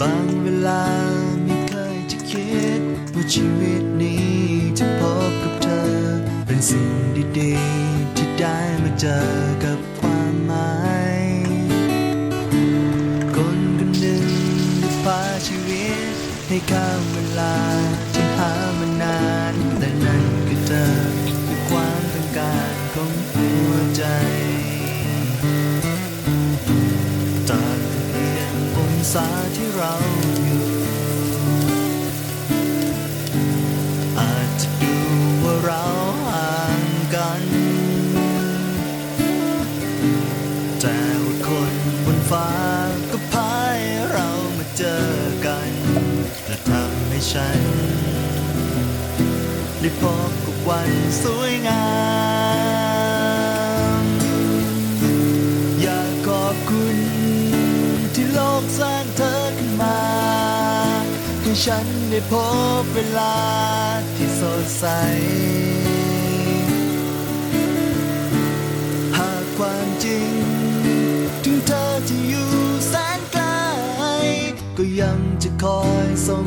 บางเวลาไม่เคยจะคิด ว่าชีวิตนี้จะพบกับเธอ เป็นสิ่งดีๆ ที่ได้มาเจอกับความหมายคนคนหนึ่งจะพาชีวิตให้ข้ามเวลา อาที่เราอยู่ อาจจะดูว่าเราห่างกัน แต่ว่าคนบนฟ้าก็พายเรามาเจอกัน และทำให้ฉัน ได้พบกับวันสวยงาม ให้ฉันได้พบเวลาที่สดใส หากความจริง ถึงเธอที่อยู่แสนไกล ก็ยังจะคอยส่ง